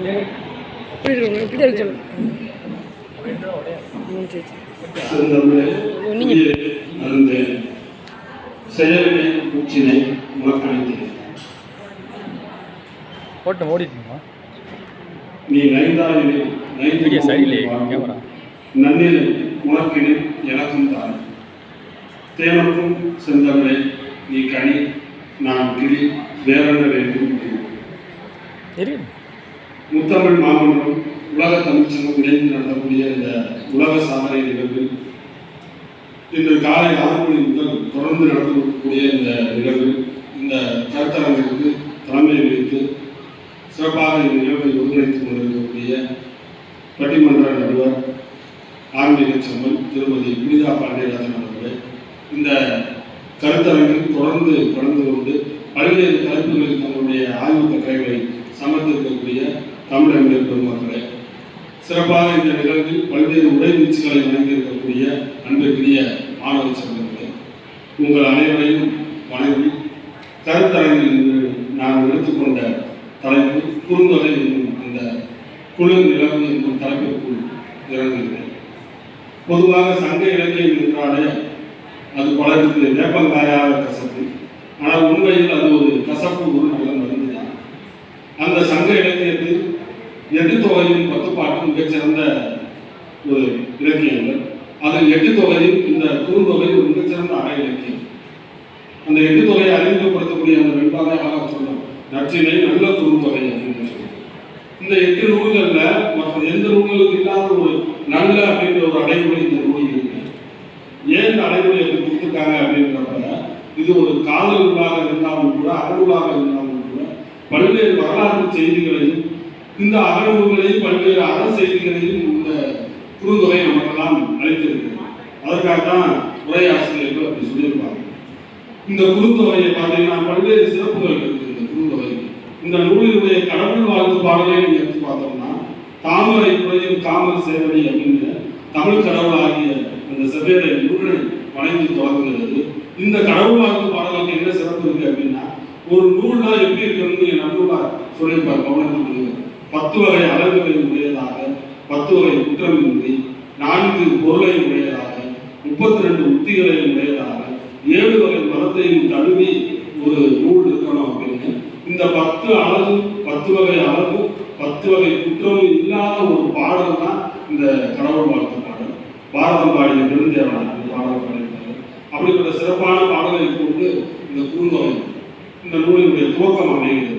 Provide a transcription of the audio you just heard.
இப்படி இருக்கு சொல்லு ம், சரி சரி செந்தமிழே, நீங்க- உயிரே, அருந்தே, செயலினை உச்சினை உனக்களித்தேன் ஓட்டம் ஓடிட்டுமா நீ நைந்தாயினை நைந்து சரியில்லையே. கேமரா. நன்னிலை உனக்கினை எனக்கும் தான் தேனக்கும் செந்தமிழே நீ கனி நான் கிளி வேறென்ன வேண்டும். தெரியும் முத்தமிழ் மாமன்றம் உலக தமிழ் சங்கம் இணைந்து நடத்தக்கூடிய இந்த உலக சாதனை நிகழ்வில் இன்று காலை ஆறு மணி முதல் தொடர்ந்து நடந்து இந்த நிகழ்வில் இந்த கருத்தரங்கிற்கு தலைமை வைத்து சிறப்பாக இந்த நிகழ்வை ஒருங்கிணைத்துக் கொண்டிருக்கக்கூடிய பட்டிமன்ற நடுவர் ஆன்மீக செம்மன் திருமதி புனிதா பாண்டியராஜன் அவர்களே இந்த கருத்தரங்கில் தொடர்ந்து கலந்து கொண்டு பல்வேறு தலைப்புகளில் தங்களுடைய ஆய்வு கட்டுரைகளை சமர்த்திருக்கக்கூடிய தமிழறிஞர் பெருமக்களே சிறப்பாக இந்த நிகழ்வில் பல்வேறு உடை நீச்சுகளை வழங்கியிருக்கக்கூடிய அன்பிற்குரிய மாணவ செல்வங்களே உங்கள் அனைவரையும் வணங்கி கருத்தரங்கில் இன்று நான் எடுத்துக்கொண்ட தலைப்பு குறுந்தொகை என்னும் அந்த குழு நிலவு என்னும் தலைப்பிற்குள் இறங்குகிறேன் பொதுவாக சங்க இலக்கியம் என்றாலே அது பலருக்கு வேப்பங்காயாக கசப்பு ஆனால் உண்மையில் அது ஒரு கசப்பு ஒரு நல்ல மருந்து தான் அந்த சங்க இலக்கியத்தில் எட்டு தொகையும் பத்து மிகச்சிறந்த ஒரு இலக்கியங்கள். அதில் எட்டு தொகையும் இந்த குறுந்தொகை ஒரு மிகச்சிறந்த அற இலக்கியம். அந்த எட்டு தொகையை அறிமுகப்படுத்தக்கூடிய அந்த வெண்பாதையாக சொல்றோம் நற்றினை நல்ல குறுந்தொகை அப்படின்னு சொல்லுவோம் இந்த எட்டு நூல்களில் மற்ற எந்த நூல்களுக்கு இல்லாத ஒரு நல்ல அப்படின்ற ஒரு அடைமொழி இந்த நூல் இருக்கு. ஏன் இந்த அடைமொழி எனக்கு கொடுத்துருக்காங்க அப்படின்றப்ப இது ஒரு காதல் நூலாக இருந்தாலும் கூட அறநூலாக இருந்தாலும் கூட பல்வேறு வரலாற்று செய்திகளையும் இந்த அறநூல்களையும் பல்வேறு அற செய்திகளையும் இந்த குறுந்தொகை நமக்கெல்லாம் அளித்திருக்கிறது. அதற்காக தான் உரையாசிரியர்கள் அப்படி சொல்லியிருப்பாங்க. இந்த குறுந்தொகையை பார்த்தீங்கன்னா பல்வேறு சிறப்புகள் இருக்கு இந்த குறுந்தொகை. இந்த நூலினுடைய கடவுள் வாழ்த்து பாடலை நீங்க எடுத்து பார்த்தோம்னா தாமரை குறையும் காமல் சேவடி அப்படின்னு தமிழ் கடவுளாகிய அந்த செவ்வேரை நூலை வணங்கி தொடங்குகிறது இந்த கடவுள் வாழ்த்து பாடலுக்கு என்ன சிறப்பு இருக்கு அப்படின்னா ஒரு நூல்னா எப்படி இருக்கணும்னு என் நன்னூலார் சொல்லியிருப்பார் கவனத்துக்கு பத்து வகை அழகுகளை உடையதாக பத்து வகை குற்றமின்றி நான்கு பொருளை உடையதாக முப்பத்தி ரெண்டு உத்திகளை உடையதாக ஏழு வகை மதத்தையும் தழுவி ஒரு நூல் இருக்கணும் அப்படின்னு. இந்த பத்து அழகு பத்து வகை அழகு பத்து வகை குற்றமும் இல்லாத ஒரு பாடல் தான் இந்த கடவுள் வாழ்த்து பாடல். பாரதம் பாடிய பெருந்தேவன் பாடல் பாடியிருக்காரு. அப்படிப்பட்ட சிறப்பான பாடலை கொண்டு இந்த குறுந்தொகை இந்த நூலினுடைய துவக்கம் அமைகிறது